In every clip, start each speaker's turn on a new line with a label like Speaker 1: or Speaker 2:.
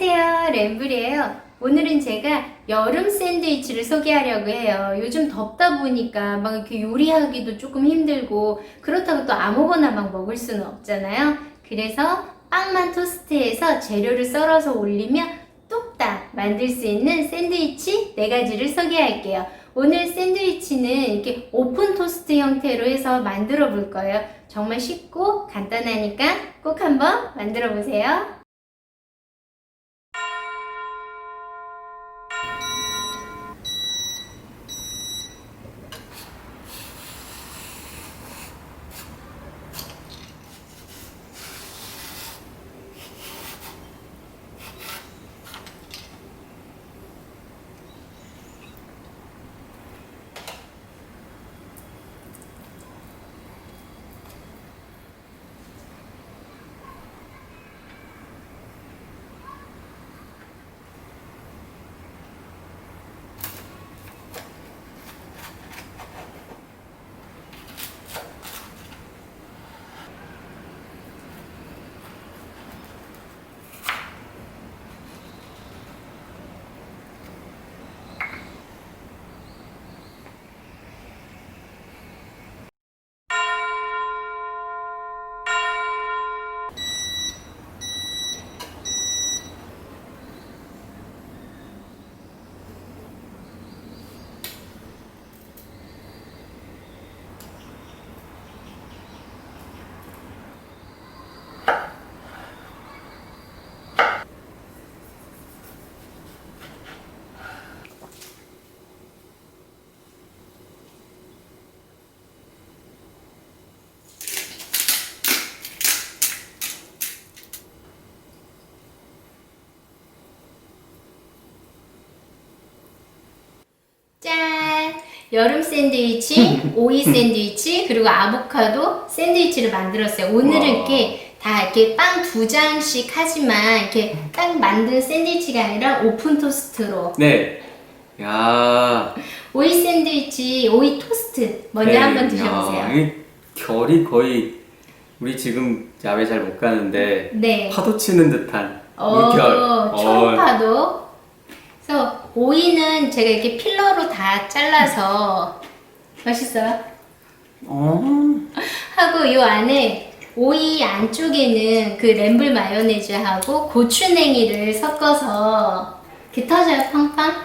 Speaker 1: 안녕하세요. 램블이에요. 오늘은 제가 여름 샌드위치를 소개하려고 해요. 요즘 덥다 보니까 막 이렇게 요리하기도 조금 힘들고 그렇다고 또 아무거나 막 먹을 수는 없잖아요. 그래서 빵만 토스트해서 재료를 썰어서 올리면 뚝딱 만들 수 있는 샌드위치 네 가지를 소개할게요. 오늘 샌드위치는 이렇게 오픈 토스트 형태로 해서 만들어 볼 거예요. 정말 쉽고 간단하니까 꼭 한번 만들어 보세요. 여름 샌드위치, 오이 샌드위치, 그리고 아보카도 샌드위치를 만들었어요. 오늘은
Speaker 2: 와.
Speaker 1: 이렇게 다 이렇게 빵 두 장씩 하지만 이렇게 딱 만든 샌드위치가 아니라 오픈 토스트로
Speaker 2: 네. 야.
Speaker 1: 오이 샌드위치, 오이 토스트 먼저
Speaker 2: 네,
Speaker 1: 한번 드셔보세요.
Speaker 2: 야, 이 결이 거의 우리 지금 야외 잘 못 가는데
Speaker 1: 네.
Speaker 2: 파도 치는 듯한
Speaker 1: 어,
Speaker 2: 물결.
Speaker 1: 초파도. 그래서 오이는 제가 이렇게 필러로 다 잘라서 맛있어요.
Speaker 2: 어.
Speaker 1: 하고 이 안에 오이 안쪽에는 그 램블 마요네즈하고 고추냉이를 섞어서 이렇게 터져요 팡팡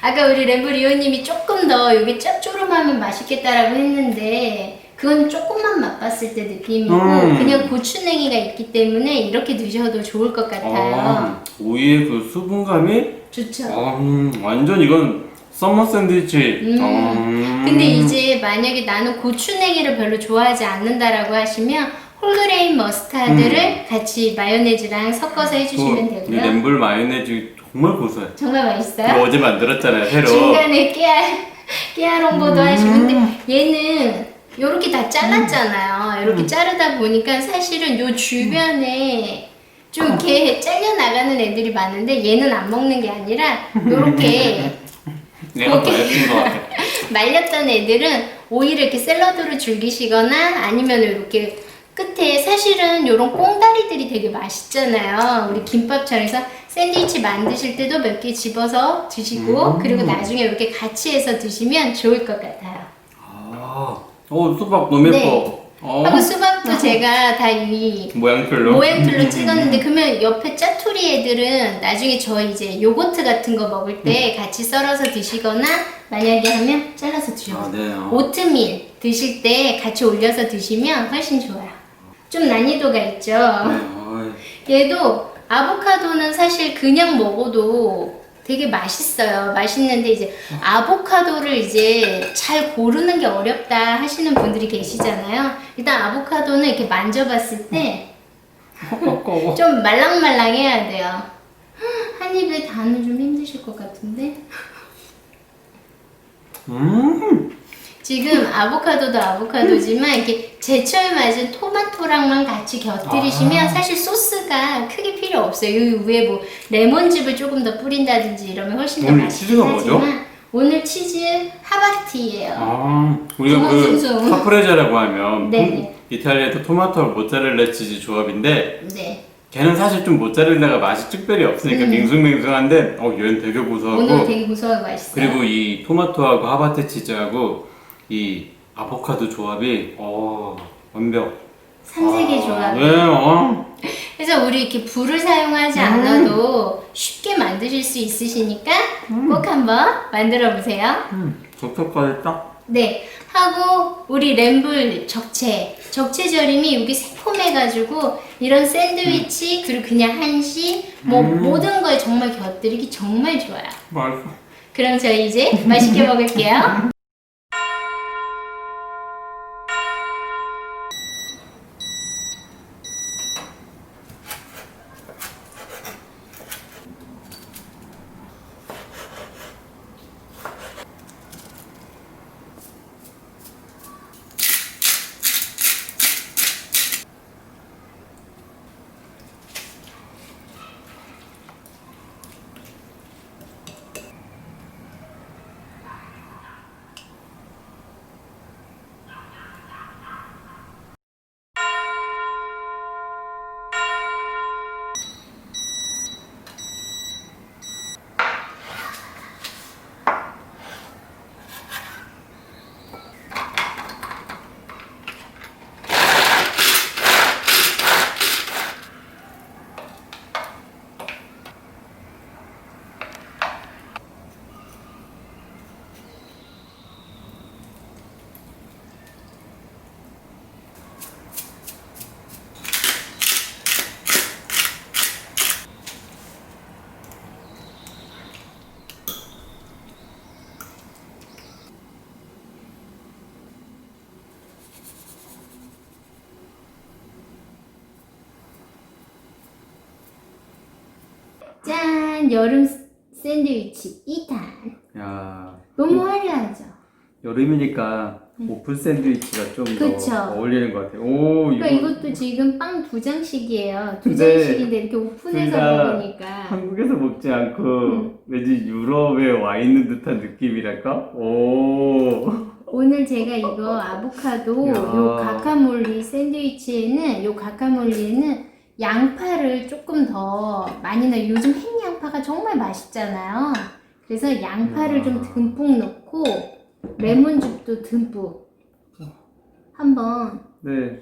Speaker 1: 아까 우리 램블 이호님이 조금 더 여기 짭조름하면 맛있겠다라고 했는데 그건 조금만 맛봤을 때 느낌이고
Speaker 2: 음.
Speaker 1: 그냥 고추냉이가 있기 때문에 이렇게 드셔도 좋을 것 같아요
Speaker 2: 어, 오이의 그 수분감이
Speaker 1: 좋죠
Speaker 2: 어, 음, 완전 이건 썸머 샌드위치.
Speaker 1: 음.
Speaker 2: 어,
Speaker 1: 근데 이제 만약에 나는 고추냉이를 별로 좋아하지 않는다라고 하시면 홀그레인 머스타드를 같이 마요네즈랑 섞어서 해주시면
Speaker 2: 이
Speaker 1: 되고요.
Speaker 2: 램블 마요네즈 정말 고소해.
Speaker 1: 정말
Speaker 2: 이거
Speaker 1: 맛있어요.
Speaker 2: 어제 만들었잖아요, 새로.
Speaker 1: 중간에 깨알, 깨알 홍보도
Speaker 2: 음.
Speaker 1: 하시고 근데 얘는 요렇게 다 잘랐잖아요. 이렇게
Speaker 2: 음.
Speaker 1: 자르다 보니까 사실은 요 주변에 좀 이렇게 잘려 나가는 애들이 많은데 얘는 안 먹는 게 아니라 요렇게
Speaker 2: 내가 더
Speaker 1: 오케이.
Speaker 2: 예쁜 것 같아.
Speaker 1: 말렸던 애들은 오히려 이렇게 샐러드로 즐기시거나 아니면 이렇게 끝에 사실은 이런 꽁다리들이 되게 맛있잖아요. 우리 김밥처럼 해서 샌드위치 만드실 때도 몇 개 집어서 드시고
Speaker 2: 음.
Speaker 1: 그리고 나중에 이렇게 같이 해서 드시면 좋을 것 같아요.
Speaker 2: 아, 어, 수박 너무
Speaker 1: 네.
Speaker 2: 예뻐. 어,
Speaker 1: 하고 수박도 제가 다 이
Speaker 2: 모양별로.
Speaker 1: 모양별로 찍었는데 그러면 옆에 짜투리 애들은 나중에 저 이제 요거트 같은 거 먹을 때 같이 썰어서 드시거나 만약에 하면 잘라서 드셔보세요.
Speaker 2: 아, 네. 어.
Speaker 1: 오트밀 드실 때 같이 올려서 드시면 훨씬 좋아요. 좀 난이도가 있죠.
Speaker 2: 네, 어이.
Speaker 1: 얘도 아보카도는 사실 그냥 먹어도 되게 맛있어요. 맛있는데 이제 아보카도를 이제 잘 고르는 게 어렵다 하시는 분들이 계시잖아요. 일단 아보카도는 이렇게 만져봤을 때
Speaker 2: 어,
Speaker 1: 좀 말랑말랑해야 돼요. 한 입에 다는 좀 힘드실 것 같은데.
Speaker 2: 음,
Speaker 1: 지금 아보카도도 아보카도지만 이렇게 제철 맞은 토마토랑만 같이 곁들이시면
Speaker 2: 아.
Speaker 1: 사실 소스가 크게 필요 없어요. 이 위에 뭐 레몬즙을 조금 더 뿌린다든지 이러면 훨씬 더
Speaker 2: 오늘
Speaker 1: 맛있긴
Speaker 2: 치즈가 뭐죠?
Speaker 1: 하지만 오늘 치즈 하바티예요.
Speaker 2: 아, 우리가 그. 카프레자라고 하면
Speaker 1: 네네.
Speaker 2: 이탈리아에도 토마토 모짜렐라 치즈 조합인데
Speaker 1: 네.
Speaker 2: 걔는 사실 좀 모짜렐라가 맛이 특별히 없으니까
Speaker 1: 음.
Speaker 2: 맹숭맹숭한데 어 얘는 되게 고소하고
Speaker 1: 오늘 되게 고소하고 맛있어요.
Speaker 2: 그리고 이 토마토하고 하바트 치즈하고 이 아보카도 조합이 어 완벽.
Speaker 1: 삼색의
Speaker 2: 아,
Speaker 1: 조합.
Speaker 2: 네, 어.
Speaker 1: 그래서 우리 이렇게 불을 사용하지
Speaker 2: 음.
Speaker 1: 않아도 쉽게 만드실 수 있으시니까 꼭 한번 만들어 보세요.
Speaker 2: 음, 적적까지 딱.
Speaker 1: 네. 하고 우리 램블 적채. 적채 절임이 여기 새콤해가지고 이런 샌드위치 그리고 그냥 한식 뭐
Speaker 2: 음.
Speaker 1: 모든 거에 정말 곁들이기 정말 좋아요.
Speaker 2: 맛있어.
Speaker 1: 그럼 저희 이제 맛있게 먹을게요. 짠! 여름 샌드위치 2탄.
Speaker 2: 야
Speaker 1: 너무 화려하죠?
Speaker 2: 여름이니까 오픈 샌드위치가 좀더
Speaker 1: 그쵸.
Speaker 2: 어울리는 것 같아요. 오 이거
Speaker 1: 그러니까 이것도 지금 빵 두 장씩이에요. 두
Speaker 2: 근데
Speaker 1: 장씩인데 이렇게 오픈해서
Speaker 2: 둘다
Speaker 1: 먹으니까.
Speaker 2: 한국에서 먹지 않고
Speaker 1: 음.
Speaker 2: 왠지 유럽에 와 있는 듯한 느낌이랄까? 오.
Speaker 1: 오늘 제가 이거 아보카도
Speaker 2: 야.
Speaker 1: 요 가카몰리 샌드위치에는 요 가카몰리에는 양파를 조금 더 많이 넣어요. 요즘 햇양파가 정말 맛있잖아요. 그래서 양파를
Speaker 2: 야.
Speaker 1: 좀 듬뿍 넣고 레몬즙도 듬뿍 한번
Speaker 2: 네.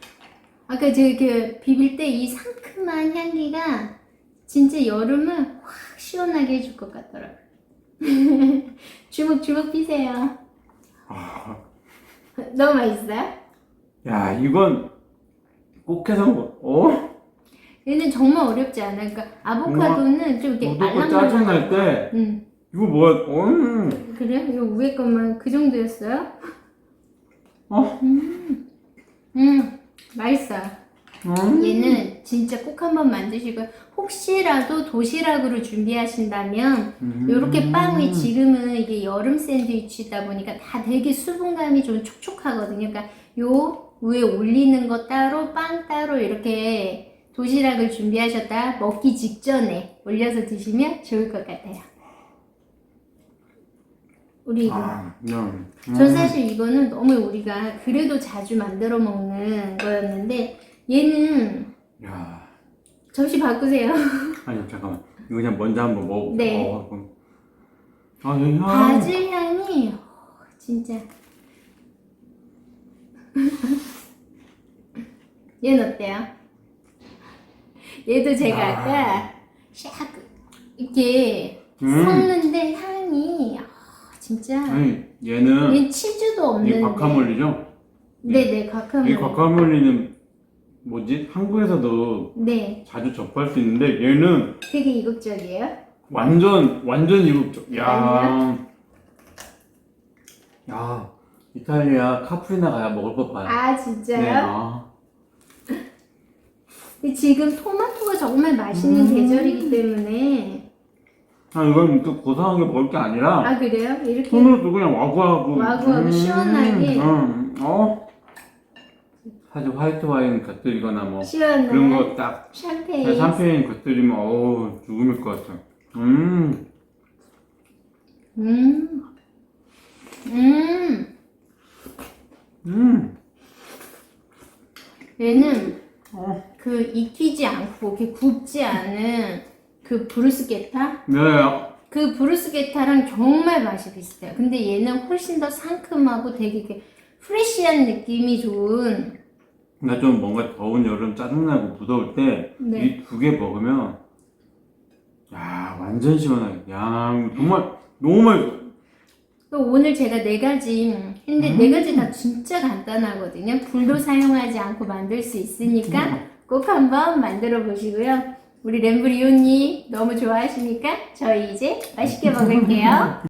Speaker 1: 아까 저그 비빌 때 이 상큼한 향기가 진짜 여름을 확 시원하게 해줄 것 같더라고요. 주먹 주먹 피세요.
Speaker 2: 아,
Speaker 1: 너무 맛있어요?
Speaker 2: 야 이건 꼭 해서 먹어. 어?
Speaker 1: 얘는 정말 어렵지 않아. 그러니까 아보카도는 좀 이렇게
Speaker 2: 먹고 짜증 날
Speaker 1: 알랑말랑.
Speaker 2: 때
Speaker 1: 응.
Speaker 2: 이거 뭐야? 음.
Speaker 1: 그래? 이거 위에 것만 그 정도였어요?
Speaker 2: 어?
Speaker 1: 음. 음. 맛있어요.
Speaker 2: 음.
Speaker 1: 얘는 진짜 꼭 한번 만드시고 혹시라도 도시락으로 준비하신다면
Speaker 2: 음.
Speaker 1: 요렇게 빵이 지금은 이게 여름 샌드위치다 보니까 다 되게 수분감이 좀 촉촉하거든요. 그러니까 요 위에 올리는 거 따로 빵 따로 이렇게 도시락을 준비하셨다 먹기 직전에 올려서 드시면 좋을 것 같아요. 우리 이거
Speaker 2: 아, 음.
Speaker 1: 저 사실 이거는 너무 우리가 그래도 자주 만들어 먹는 거였는데 얘는
Speaker 2: 야.
Speaker 1: 접시 바꾸세요.
Speaker 2: 아니 잠깐만. 이거 그냥 먼저 한번 먹어.
Speaker 1: 네.
Speaker 2: 어. 아, 이 향.
Speaker 1: 바질 향이 어, 진짜 얘는 어때요? 얘도 제가
Speaker 2: 아.
Speaker 1: 아까 샥 이렇게
Speaker 2: 음.
Speaker 1: 섞는데 향이 아, 진짜
Speaker 2: 아니, 얘는
Speaker 1: 얘 치즈도
Speaker 2: 이
Speaker 1: 없는데
Speaker 2: 과카몰리죠?
Speaker 1: 네네 과카몰리
Speaker 2: 이 과카몰리는 뭐지? 한국에서도
Speaker 1: 네
Speaker 2: 자주 접할 수 있는데 얘는
Speaker 1: 되게 이국적이에요
Speaker 2: 완전 완전 이국적. 야. 야. 이탈리아 카프리나 가야 먹을 것 봐요.
Speaker 1: 아
Speaker 2: 네.
Speaker 1: 진짜요?
Speaker 2: 아.
Speaker 1: 지금 토마토가 정말 맛있는
Speaker 2: 음.
Speaker 1: 계절이기 때문에
Speaker 2: 아 이건 또 고상하게 먹을 게 아니라
Speaker 1: 아 그래요? 이렇게
Speaker 2: 손으로 또 그냥 와구와구.
Speaker 1: 와구와구 시원하게.
Speaker 2: 음, 어. 사실 화이트 와인 곁들이거나 뭐
Speaker 1: 시원한
Speaker 2: 그런 거딱
Speaker 1: 샴페인
Speaker 2: 샴페인 곁들이면 어우 죽음일 것 같아. 음.
Speaker 1: 음. 음.
Speaker 2: 음.
Speaker 1: 얘는
Speaker 2: 어.
Speaker 1: 그 익히지 않고 이렇게 굽지 않은 그 브루스게타
Speaker 2: 네.
Speaker 1: 그 브루스게타랑 정말 맛이 비슷해요. 근데 얘는 훨씬 더 상큼하고 되게 이렇게 프레시한 느낌이 좋은
Speaker 2: 나좀 뭔가 더운 여름 짜증나고 무더울 때이
Speaker 1: 네.
Speaker 2: 두개 먹으면 야 완전 시원하게 야 정말 너무 맛있어
Speaker 1: 또 오늘 제가 네 가지 했는데
Speaker 2: 음.
Speaker 1: 네 가지 다 진짜 간단하거든요. 불도 사용하지 않고 만들 수 있으니까 꼭 한번 만들어 보시고요. 우리 램브리오님 너무 좋아하시니까 저희 이제 맛있게 먹을게요.